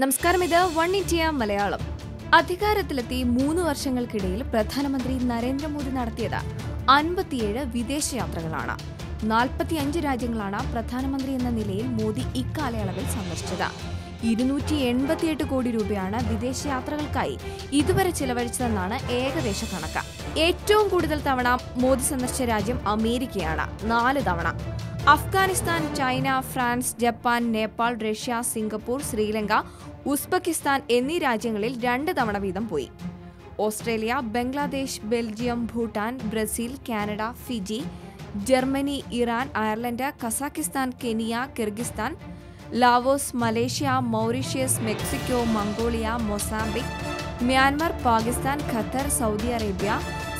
നമസ്കാരം ഇത് one India Malayalam. അധികാരത്തിലെത്തി മൂന്ന് വർഷങ്ങൾക്കിടയിൽ പ്രധാനമന്ത്രി നരേന്ദ്രമോദി നടത്തിയത് അൻപത്തിയേഴ് വിദേശയാത്രകളാണ്. നാൽപ്പത്തിയഞ്ച് രാജ്യങ്ങളാണ് പ്രധാനമന്ത്രി എന്ന നിലയിൽ മോദി ഇക്കാലയളവിൽ സന്ദർശിച്ചത്. ഇരുന്നൂറ്റി എൺപത്തിയെട്ട് കോടി രൂപയാണ് വിദേശയാത്രകൾക്കായി ഇതുവരെ ചിലവഴിച്ചതെന്നാണ് ഏകദേശ കണക്ക്. ഏറ്റവും കൂടുതൽ തവണ മോദി സന്ദർശിച്ച രാജ്യം അമേരിക്കയാണ്. നാല് തവണ. Afghanistan China France Japan Nepal Russia Singapore Sri Lanka Uzbekistan എന്നീ രാജ്യങ്ങളിൽ രണ്ട് തവണ വീതം പോയി. Australia Bangladesh Belgium Bhutan Brazil Canada Fiji Germany Iran Ireland Kazakhstan Kenya Kyrgyzstan Laos Malaysia Mauritius Mexico Mongolia Mozambique Myanmar Pakistan Qatar Saudi Arabia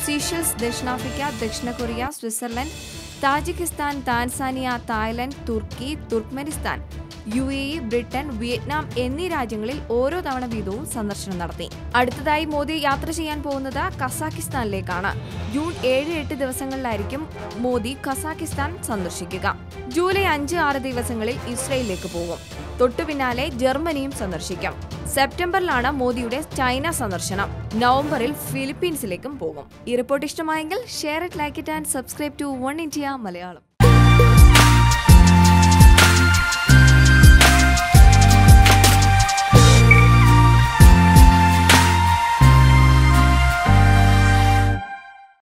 Seychelles ദക്ഷിണാഫ്രിക്ക ദക്ഷിണ Korea Switzerland Tajikistan Tanzania Thailand Turkey Turkmenistan U A E Britain Vietnam എന്നീ രാജ്യങ്ങളിൽ ഓരോ തവണ വീതവും സന്ദർശനം നടത്തി. അടുത്തതായി മോദി യാത്ര ചെയ്യാൻ പോകുന്നത് കസാക്കിസ്ഥാനിലേക്കാണ്. ജൂൺ ഏഴ് എട്ട് ദിവസങ്ങളിലായിരിക്കും മോദി കസാക്കിസ്ഥാൻ സന്ദർശിക്കുക. ജൂലൈ അഞ്ച് ആറ് ദിവസങ്ങളിൽ ഇസ്രയേലിലേക്ക് പോകും. തൊട്ടു പിന്നാലെ ജർമ്മനിയും സന്ദർശിക്കും. സെപ്റ്റംബറിലാണ് മോദിയുടെ ചൈന സന്ദർശനം. നവംബറിൽ ഫിലിപ്പീൻസിലേക്കും പോകും. ഈ റിപ്പോർട്ട് ഇഷ്ടമായെങ്കിൽ share it like it and subscribe to one India Malayalam.